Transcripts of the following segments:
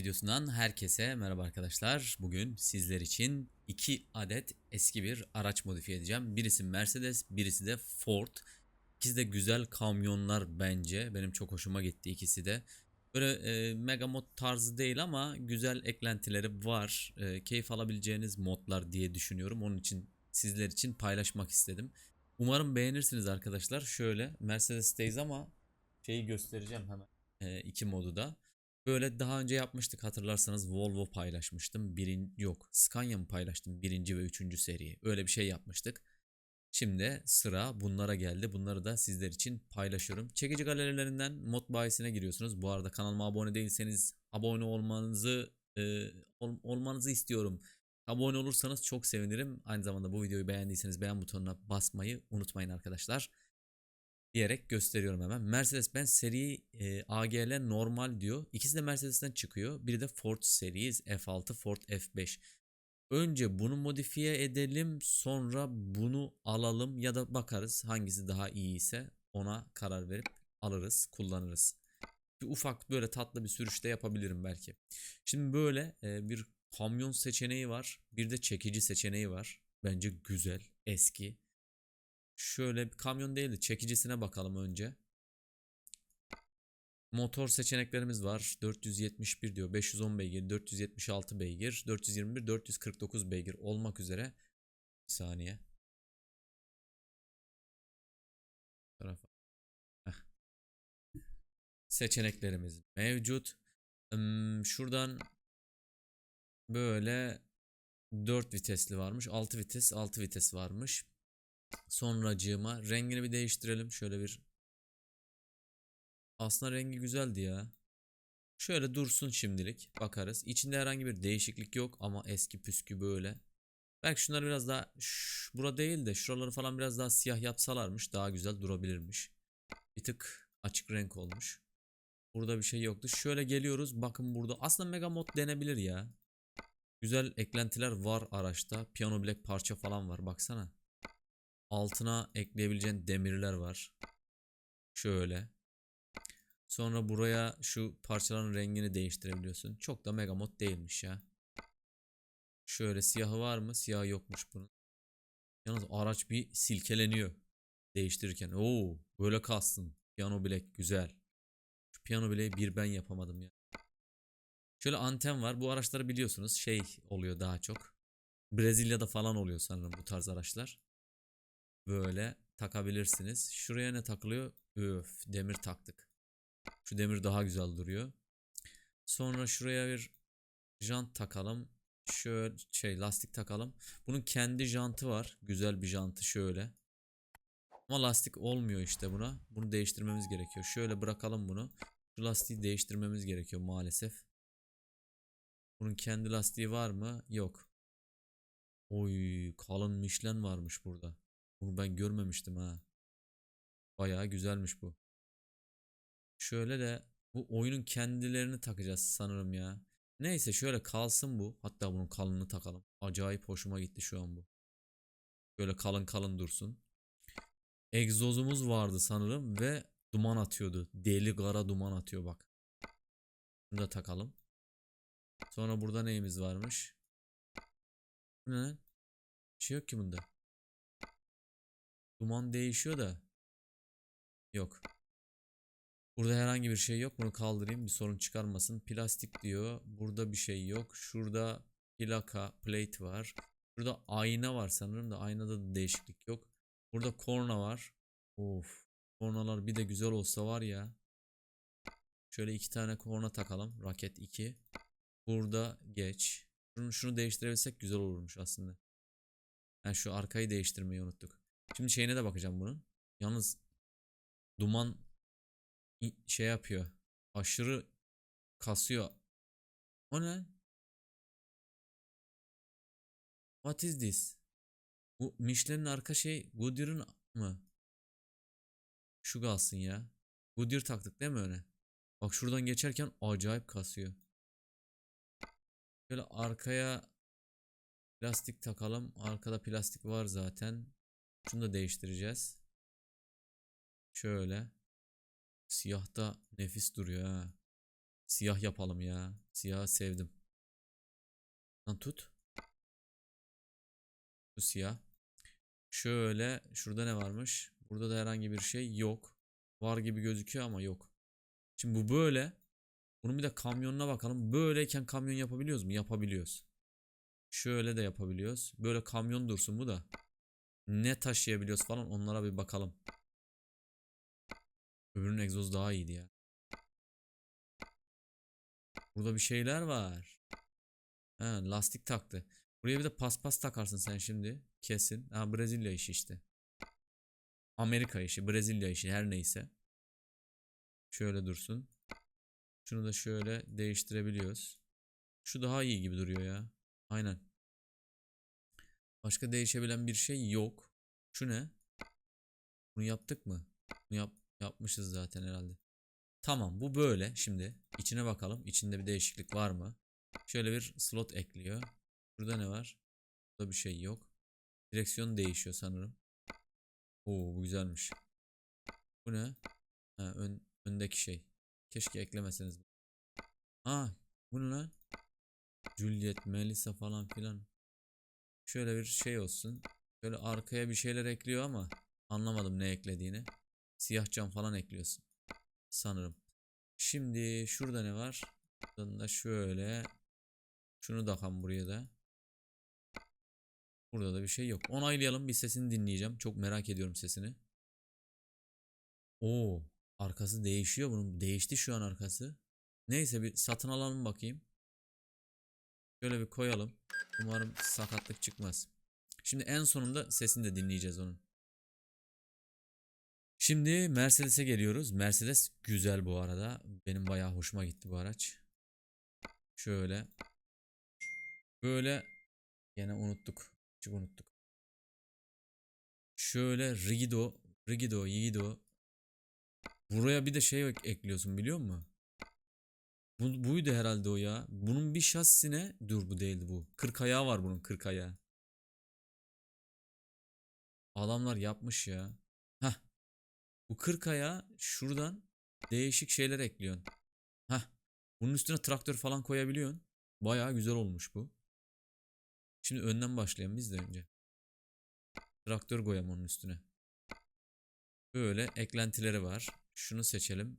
GTS2 videosundan herkese merhaba arkadaşlar. Bugün sizler için iki adet eski bir araç modifiye edeceğim. Birisi Mercedes, birisi de Ford. İkisi de güzel kamyonlar bence. Benim çok hoşuma gitti ikisi de. Böyle e, mega mod tarzı değil ama güzel eklentileri var. E, keyif alabileceğiniz modlar diye düşünüyorum. Onun için sizler için paylaşmak istedim. Umarım beğenirsiniz arkadaşlar. Şöyle Mercedes'teyiz ama şeyi göstereceğim hemen. E, iki modu da. Böyle daha önce yapmıştık hatırlarsanız Volvo paylaşmıştım. Birin yok Scania mı paylaştım birinci ve üçüncü seriyi. Öyle bir şey yapmıştık. Şimdi sıra bunlara geldi. Bunları da sizler için paylaşıyorum. Çekici galerilerinden mod bayisine giriyorsunuz. Bu arada kanalıma abone değilseniz abone olmanızı e, ol- olmanızı istiyorum. Abone olursanız çok sevinirim. Aynı zamanda bu videoyu beğendiyseniz beğen butonuna basmayı unutmayın arkadaşlar diyerek gösteriyorum hemen. Mercedes-Benz seri e, AGL normal diyor. İkisi de Mercedes'ten çıkıyor. Biri de Ford Series F6, Ford F5. Önce bunu modifiye edelim, sonra bunu alalım ya da bakarız hangisi daha iyi ise ona karar verip alırız, kullanırız. Bir ufak böyle tatlı bir sürüşte yapabilirim belki. Şimdi böyle e, bir kamyon seçeneği var, bir de çekici seçeneği var. Bence güzel, eski. Şöyle bir kamyon değil de çekicisine bakalım önce. Motor seçeneklerimiz var. 471 diyor. 510 beygir, 476 beygir, 421, 449 beygir olmak üzere. Bir saniye. Tarafa. Seçeneklerimiz mevcut. Hmm, şuradan böyle 4 vitesli varmış. 6 vites, 6 vites varmış. Sonracığıma rengini bir değiştirelim. Şöyle bir aslında rengi güzeldi ya. Şöyle dursun şimdilik. Bakarız. İçinde herhangi bir değişiklik yok ama eski püskü böyle. Belki şunları biraz daha şş, bura değil de şuraları falan biraz daha siyah yapsalarmış daha güzel durabilirmiş. Bir tık açık renk olmuş. Burada bir şey yoktu. Şöyle geliyoruz. Bakın burada aslında mega mod denebilir ya. Güzel eklentiler var araçta. Piano black parça falan var. Baksana. Altına ekleyebileceğin demirler var. Şöyle. Sonra buraya şu parçaların rengini değiştirebiliyorsun. Çok da mega mod değilmiş ya. Şöyle siyahı var mı? Siyah yokmuş bunun. Yalnız araç bir silkeleniyor. Değiştirirken. Oo, böyle kastın. Piano black güzel. Şu piano black'i bir ben yapamadım ya. Şöyle anten var. Bu araçları biliyorsunuz şey oluyor daha çok. Brezilya'da falan oluyor sanırım bu tarz araçlar böyle takabilirsiniz. Şuraya ne takılıyor? Öf, demir taktık. Şu demir daha güzel duruyor. Sonra şuraya bir jant takalım. Şöyle şey lastik takalım. Bunun kendi jantı var. Güzel bir jantı şöyle. Ama lastik olmuyor işte buna. Bunu değiştirmemiz gerekiyor. Şöyle bırakalım bunu. Şu lastiği değiştirmemiz gerekiyor maalesef. Bunun kendi lastiği var mı? Yok. Oy kalın Michelin varmış burada. Bunu ben görmemiştim ha. Bayağı güzelmiş bu. Şöyle de bu oyunun kendilerini takacağız sanırım ya. Neyse şöyle kalsın bu. Hatta bunun kalınını takalım. Acayip hoşuma gitti şu an bu. Böyle kalın kalın dursun. Egzozumuz vardı sanırım ve duman atıyordu. Deli kara duman atıyor bak. Bunu da takalım. Sonra burada neyimiz varmış? Bu Ne? Bir şey yok ki bunda. Duman değişiyor da. Yok. Burada herhangi bir şey yok. Bunu kaldırayım bir sorun çıkarmasın. Plastik diyor. Burada bir şey yok. Şurada plaka, plate var. Burada ayna var sanırım da aynada da değişiklik yok. Burada korna var. Of. Kornalar bir de güzel olsa var ya. Şöyle iki tane korna takalım. Raket 2. Burada geç. Şunu, şunu değiştirebilsek güzel olurmuş aslında. Yani şu arkayı değiştirmeyi unuttuk. Şimdi şeyine de bakacağım bunun. Yalnız duman şey yapıyor. Aşırı kasıyor. O ne? What is this? Bu Michelin'in arka şey Goodyear'ın mı? Şu kalsın ya. Goodyear taktık değil mi öne? Bak şuradan geçerken acayip kasıyor. Şöyle arkaya plastik takalım. Arkada plastik var zaten. Şunu da değiştireceğiz. Şöyle. Siyahta nefis duruyor ha. Siyah yapalım ya. Siyah sevdim. Lan tut. Bu siyah. Şöyle şurada ne varmış? Burada da herhangi bir şey yok. Var gibi gözüküyor ama yok. Şimdi bu böyle. Bunun bir de kamyonuna bakalım. Böyleyken kamyon yapabiliyoruz mu? Yapabiliyoruz. Şöyle de yapabiliyoruz. Böyle kamyon dursun bu da. Ne taşıyabiliyoruz falan onlara bir bakalım. Öbürünün egzoz daha iyiydi ya. Burada bir şeyler var. Ha, lastik taktı. Buraya bir de paspas takarsın sen şimdi. Kesin. Ha, Brezilya işi işte. Amerika işi, Brezilya işi her neyse. Şöyle dursun. Şunu da şöyle değiştirebiliyoruz. Şu daha iyi gibi duruyor ya. Aynen. Başka değişebilen bir şey yok. Şu ne? Bunu yaptık mı? Bunu yap yapmışız zaten herhalde. Tamam bu böyle. Şimdi içine bakalım. İçinde bir değişiklik var mı? Şöyle bir slot ekliyor. Burada ne var? Burada bir şey yok. Direksiyon değişiyor sanırım. Oo bu güzelmiş. Bu ne? Ha, ön, öndeki şey. Keşke eklemeseniz. Aa bu ne? Juliet, Melissa falan filan. Şöyle bir şey olsun. Şöyle arkaya bir şeyler ekliyor ama anlamadım ne eklediğini. Siyah cam falan ekliyorsun. Sanırım. Şimdi şurada ne var? Buradan da şöyle. Şunu da buraya da. Burada da bir şey yok. Onaylayalım. Bir sesini dinleyeceğim. Çok merak ediyorum sesini. Oo, arkası değişiyor bunun. Değişti şu an arkası. Neyse bir satın alalım bakayım. Şöyle bir koyalım. Umarım sakatlık çıkmaz. Şimdi en sonunda sesini de dinleyeceğiz onun. Şimdi Mercedes'e geliyoruz. Mercedes güzel bu arada. Benim bayağı hoşuma gitti bu araç. Şöyle. Böyle yine unuttuk. Çok unuttuk. Şöyle Rigido, Rigido, Yigido. Buraya bir de şey ek- ekliyorsun biliyor musun? Bu, buydu herhalde o ya. Bunun bir şasisine dur bu değildi bu. 40 ayağı var bunun 40 ayağı. Adamlar yapmış ya. Hah. Bu 40 ayağı şuradan değişik şeyler ekliyorsun. Hah. Bunun üstüne traktör falan koyabiliyorsun. Bayağı güzel olmuş bu. Şimdi önden başlayalım biz de önce. Traktör koyalım onun üstüne. Böyle eklentileri var. Şunu seçelim.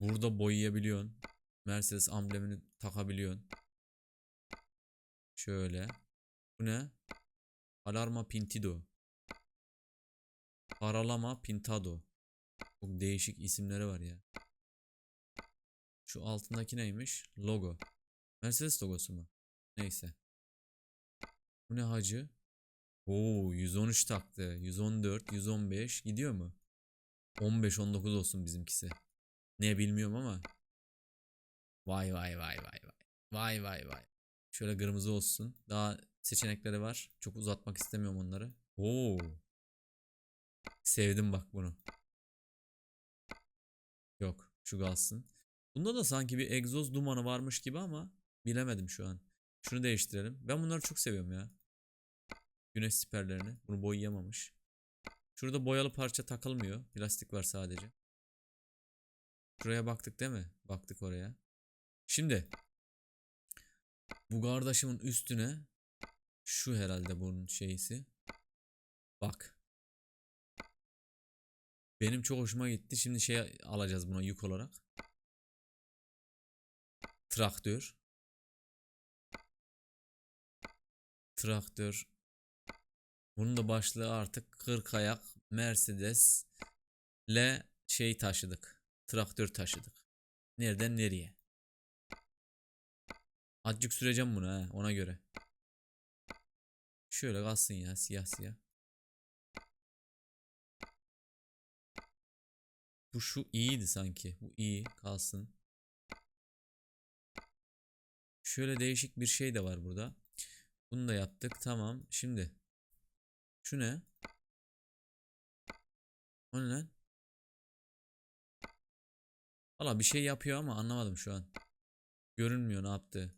Burada boyayabiliyorsun. Mercedes amblemini takabiliyorsun. Şöyle. Bu ne? Alarma Pintido. Paralama Pintado. Çok değişik isimleri var ya. Şu altındaki neymiş? Logo. Mercedes logosu mu? Neyse. Bu ne hacı? Oo 113 taktı. 114, 115 gidiyor mu? 15 19 olsun bizimkisi. Ne bilmiyorum ama. Vay vay vay vay vay. Vay vay vay. Şöyle kırmızı olsun. Daha seçenekleri var. Çok uzatmak istemiyorum onları. Oo. Sevdim bak bunu. Yok, şu kalsın. Bunda da sanki bir egzoz dumanı varmış gibi ama bilemedim şu an. Şunu değiştirelim. Ben bunları çok seviyorum ya. Güneş siperlerini. Bunu boyayamamış. Şurada boyalı parça takılmıyor. Plastik var sadece. Şuraya baktık değil mi? Baktık oraya. Şimdi bu kardeşimin üstüne şu herhalde bunun şeysi. Bak. Benim çok hoşuma gitti. Şimdi şey alacağız buna yük olarak. Traktör. Traktör. Bunun da başlığı artık 40 ayak Mercedes ile şey taşıdık. Traktör taşıdık. Nereden nereye? Azıcık süreceğim bunu ha ona göre. Şöyle kalsın ya siyah siyah. Bu şu iyiydi sanki. Bu iyi kalsın. Şöyle değişik bir şey de var burada. Bunu da yaptık. Tamam. Şimdi şu ne? O ne lan? Valla bir şey yapıyor ama anlamadım şu an. Görünmüyor ne yaptı.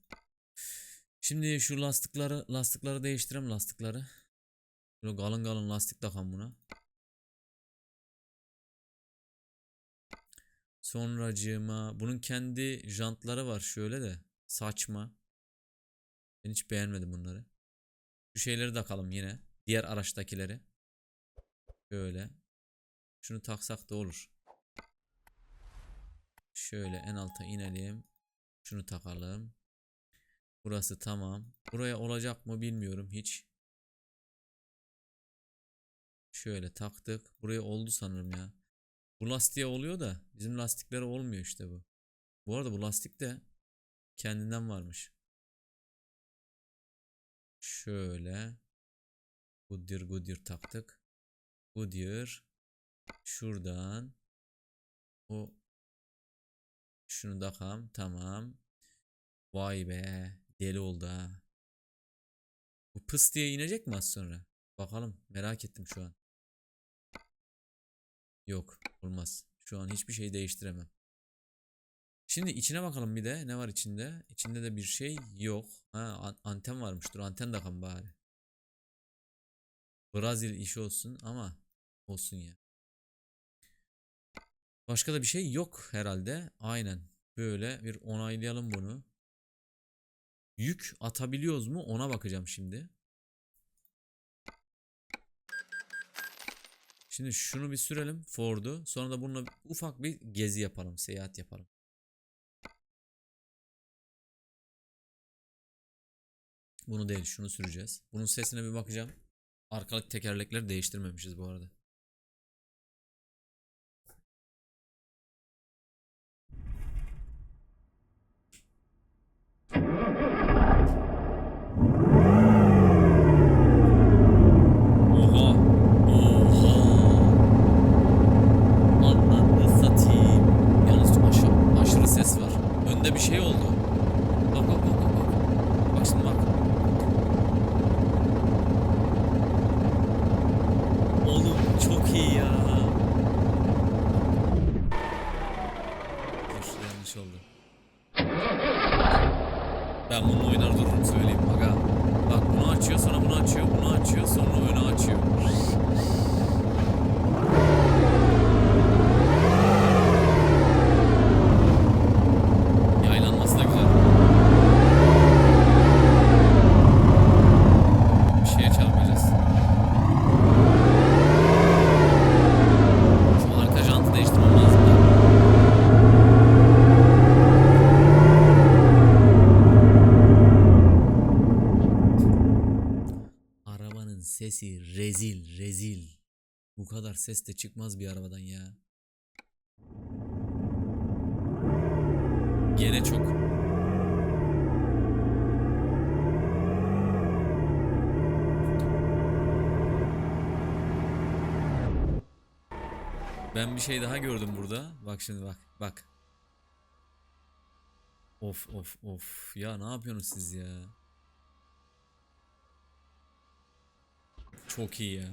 Şimdi şu lastikleri lastikleri değiştireyim lastikleri. Böyle kalın kalın lastik takan buna. Sonracığıma bunun kendi jantları var şöyle de saçma. Ben hiç beğenmedim bunları. Şu şeyleri takalım yine. Diğer araçtakileri. Şöyle. Şunu taksak da olur. Şöyle en alta inelim. Şunu takalım. Burası tamam. Buraya olacak mı bilmiyorum hiç. Şöyle taktık. Buraya oldu sanırım ya. Bu lastiğe oluyor da bizim lastiklere olmuyor işte bu. Bu arada bu lastik de kendinden varmış. Şöyle. Goodyear Goodyear taktık. Goodyear. Şuradan. O. Şunu takam. Tamam. Vay be. Deli oldu ha. Bu pıs diye inecek mi az sonra? Bakalım. Merak ettim şu an. Yok. Olmaz. Şu an hiçbir şey değiştiremem. Şimdi içine bakalım bir de. Ne var içinde? İçinde de bir şey yok. Ha an- anten varmış. Dur anten takalım bari. Brazil işi olsun ama olsun ya. Başka da bir şey yok herhalde. Aynen. Böyle bir onaylayalım bunu. Yük atabiliyoruz mu? Ona bakacağım şimdi. Şimdi şunu bir sürelim Ford'u. Sonra da bununla ufak bir gezi yapalım, seyahat yapalım. Bunu değil, şunu süreceğiz. Bunun sesine bir bakacağım. Arkalık tekerlekleri değiştirmemişiz bu arada. Oha! Oha! Ananı satayım. Yalnız aşırı, aşırı ses var. Önde bir şey oldu. Bak bak bak bak. Bak. Oğlum çok iyi ya. Dur yanlış oldu. Ben bununla oynar dururum söyleyeyim aga. Bak bunu açıyor sonra bunu açıyor bunu açıyor sonra önü açıyor. Yaylanması da güzel. Bir şeye çarpacağız. Şu arka jantı değiştirmem lazım da. Arabanın sesi rezil rezil. Bu kadar ses de çıkmaz bir arabadan ya. Gene çok. Ben bir şey daha gördüm burada. Bak şimdi bak bak. Of of of. Ya ne yapıyorsunuz siz ya? Çok iyi ya.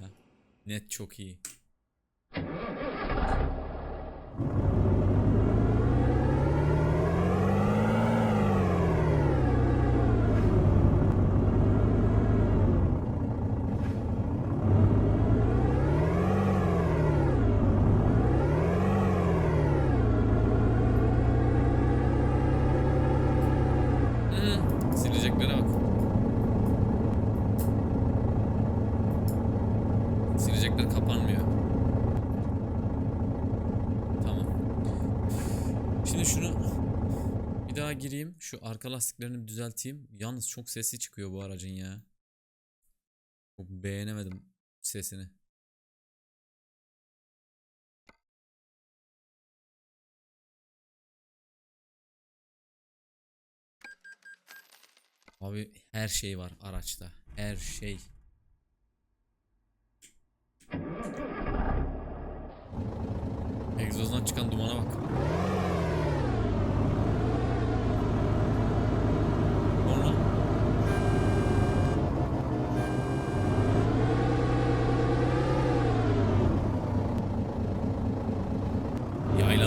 Net çok iyi. Şimdi şunu bir daha gireyim. Şu arka lastiklerini düzelteyim. Yalnız çok sesi çıkıyor bu aracın ya. Çok beğenemedim sesini. Abi her şey var araçta. Her şey. Egzozdan çıkan dumana bak.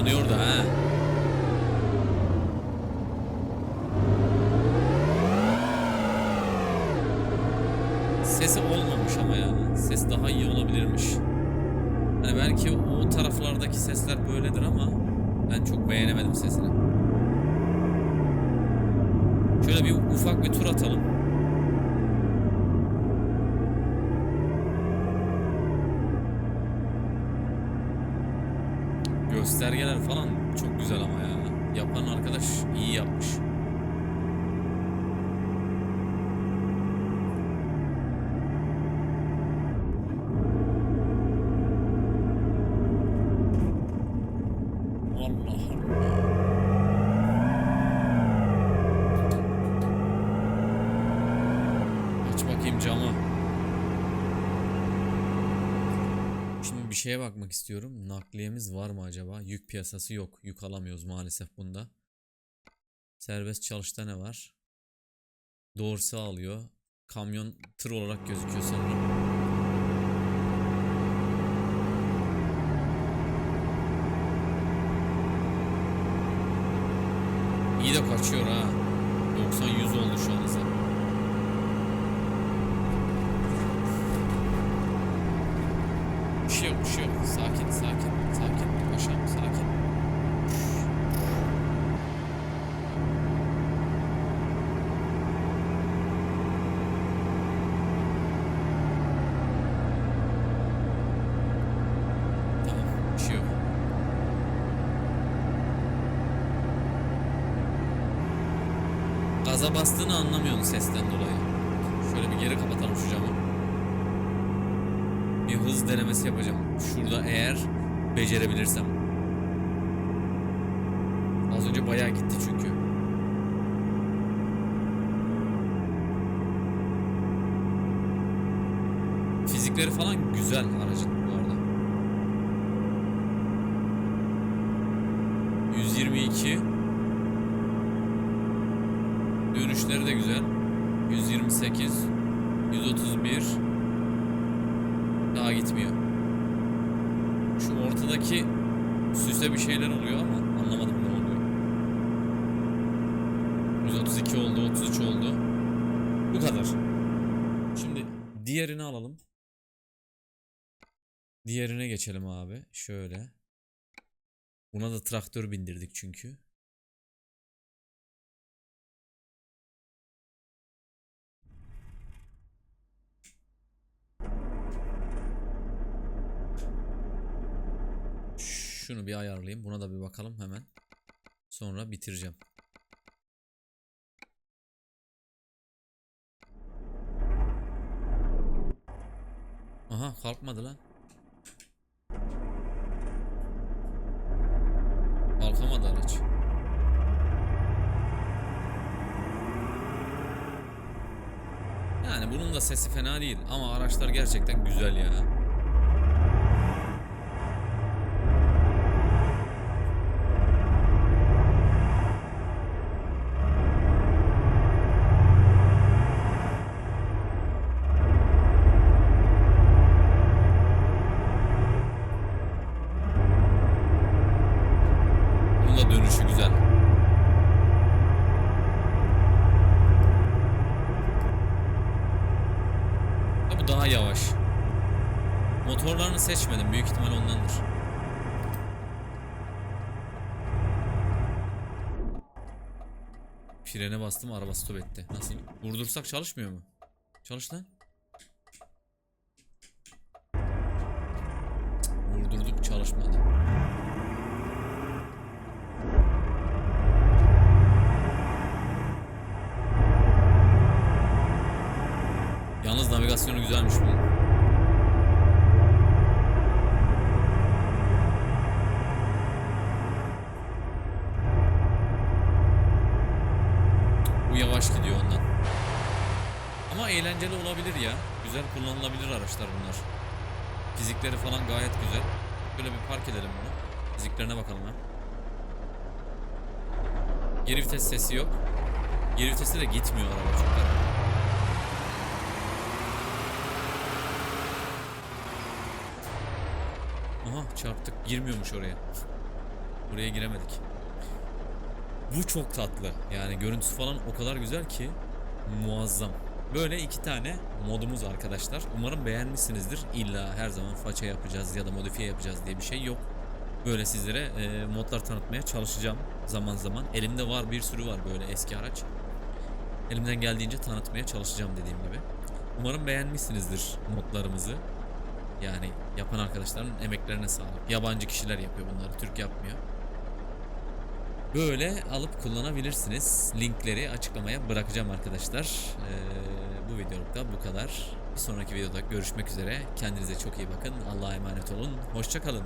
Yanıyor da ha. Yapmış. Şeye bakmak istiyorum. Nakliyemiz var mı acaba? Yük piyasası yok. Yük alamıyoruz maalesef bunda. Serbest çalışta ne var? Dorsi alıyor. Kamyon tır olarak gözüküyor sanırım. İyi de kaçıyor ha. 90-100 oldu şu an hızı. Bir şey yok, bir şey yok. Sakin, sakin, sakin. Paşam, sakin. Tamam, bir şey yok. Gaza bastığını anlamıyorsun sesten dolayı. Şöyle bir geri kapatalım şu camı. Bir hız denemesi yapacağım. Şurada eğer becerebilirsem. Az önce bayağı gitti çünkü. Fizikleri falan güzel aracın bu arada. 122 Dönüşleri de güzel. 128 131 Daha gitmiyor. Şu ortadaki süse bir şeyler oluyor ama anlamadım ne oluyor. 132 oldu, 33 oldu. Bu kadar. Şimdi diğerini alalım. Diğerine geçelim abi. Şöyle. Buna da traktör bindirdik çünkü. Şunu bir ayarlayayım. Buna da bir bakalım hemen. Sonra bitireceğim. Aha kalkmadı lan. Kalkamadı araç. Yani bunun da sesi fena değil ama araçlar gerçekten güzel ya. Motorlarını seçmedim. Büyük ihtimal ondandır. Frene bastım araba stop etti. Nasıl? Vurdursak çalışmıyor mu? Çalış lan. Vurdurduk çalışmadı. Yalnız navigasyonu güzelmiş bunun. Bu yavaş gidiyor ondan. Ama eğlenceli olabilir ya. Güzel kullanılabilir araçlar bunlar. Fizikleri falan gayet güzel. Böyle bir park edelim bunu. Fiziklerine bakalım ha. Geri vites sesi yok. Geri vitesi de gitmiyor araba çok. Aha çarptık. Girmiyormuş oraya. Oraya giremedik. Bu çok tatlı. Yani görüntüsü falan o kadar güzel ki muazzam. Böyle iki tane modumuz arkadaşlar. Umarım beğenmişsinizdir. İlla her zaman faça yapacağız ya da modifiye yapacağız diye bir şey yok. Böyle sizlere e, modlar tanıtmaya çalışacağım zaman zaman. Elimde var bir sürü var böyle eski araç. Elimden geldiğince tanıtmaya çalışacağım dediğim gibi. Umarım beğenmişsinizdir modlarımızı. Yani yapan arkadaşların emeklerine sağlık. Yabancı kişiler yapıyor bunları, Türk yapmıyor. Böyle alıp kullanabilirsiniz. Linkleri açıklamaya bırakacağım arkadaşlar. Ee, bu videoluk da bu kadar. Bir sonraki videoda görüşmek üzere. Kendinize çok iyi bakın. Allah'a emanet olun. Hoşçakalın.